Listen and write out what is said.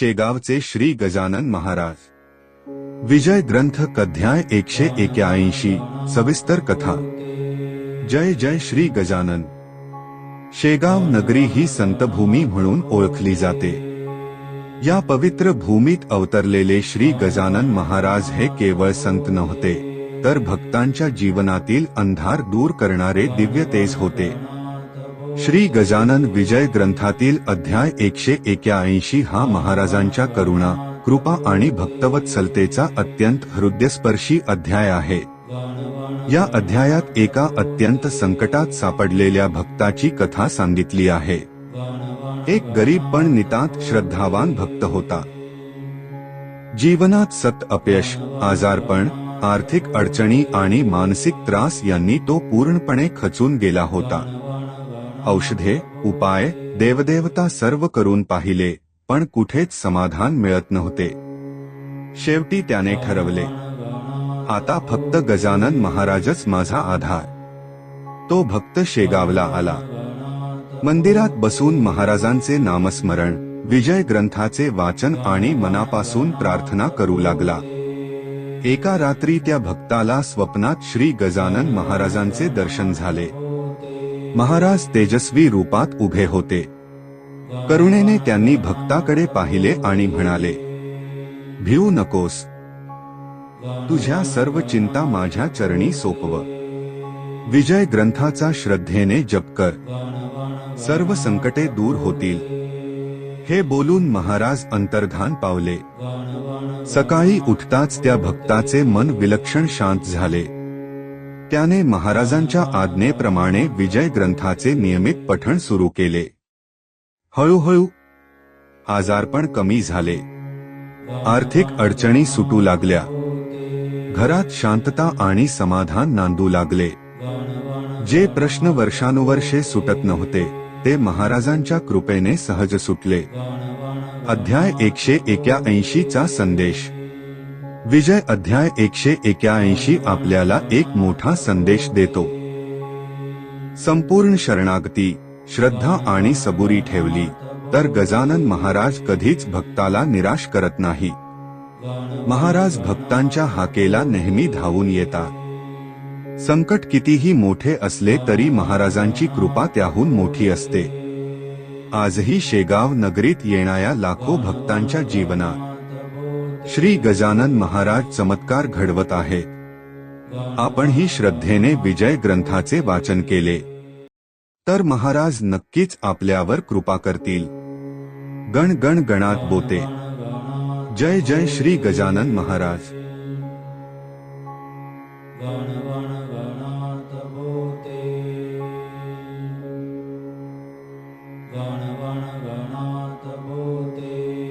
शेगावचे श्री गजानन महाराज. विजय ग्रंथ कध्याय एकशे एक्याऐंशी सविस्तर कथा. जय जय श्री गजानन. शेगाव नगरी ही संतभूमी म्हणून ओळखली जाते. या पवित्र भूमीत अवतरलेले श्री गजानन महाराज हे केवळ संत नव्हते तर भक्तांच्या जीवनातील अंधार दूर करणारे दिव्य तेज होते. श्री गजानन विजय ग्रंथातील अध्याय एकशे एक्याऐंशी हा महाराजांच्या करुणा कृपा आणि भक्तवत्सलतेचा अत्यंत हृदयस्पर्शी अध्याय आहे. या अध्यायात एका अत्यंत संकटात सापडलेल्या भक्ताची कथा सांगितली आहे. एक गरीब पण नितांत श्रद्धावान भक्त होता. जीवनात सत अपयश आजारपण आर्थिक अडचणी आणि मानसिक त्रास यांनी तो पूर्णपणे खचून गेला होता. औषधे उपाय देवदेवता सर्व करून पाहिले पण कुठेच समाधान मिळत नव्हते. शेवटी त्याने ठरवले आता फक्त गजानन महाराजच माझा आधार. तो भक्त शेगावला आला. मंदिरात बसून महाराजांचे नामस्मरण विजय ग्रंथाचे वाचन आणि मनापासून प्रार्थना करू लागला. एका रात्री त्या भक्ताला स्वप्नात श्री गजानन महाराजांचे दर्शन झाले. महाराज तेजस्वी रूपात उभे होते. करुणेने त्यांनी भक्ताकडे पाहिले आणि म्हणाले भिऊ नकोस. तुझ्या सर्व चिंता माझ्या चरणी सोपव. विजय ग्रंथाचा श्रद्धेने जप कर. सर्व संकटे दूर होतील. हे बोलून महाराज अंतर्धान पावले. सकाळी उठताच त्या भक्ताचे मन विलक्षण शांत झाले. त्याने महाराजांच्या आज्ञेप्रमाणे विजय ग्रंथाचे नियमित पठण सुरू केले. हळूहळू आजारपण कमी झाले. आर्थिक अडचणी सुटू लागल्या. घरात शांतता आणि समाधान नांदू लागले. जे प्रश्न वर्षानुवर्षे सुटत नव्हते ते महाराजांच्या कृपेने सहज सुटले. अध्याय एकशे एक्याऐंशी चा संदेश. विजय अध्याय एकशे एक्याऐंशी आपल्याला एक मोठा संदेश देतो. संपूर्ण शरणागती श्रद्धा आणि सबुरी ठेवली तर गजानन महाराज कधीच भक्ताला निराश करत नाही. महाराज भक्तांच्या हाकेला नेहमी धावून येतात. संकट कितीही मोठे असले तरी महाराजांची कृपा त्याहून मोठी असते. आजही शेगाव नगरीत येणाऱ्या लाखो भक्तांच्या जीवनात श्री गजानन महाराज चमत्कार घडवत आहेत आपणही श्रद्धेने विजय ग्रंथाचे वाचन केले. तर महाराज नक्कीच आपल्यावर कृपा करतील. गण गण गणात बोते. जय जय श्री गजानन महाराज.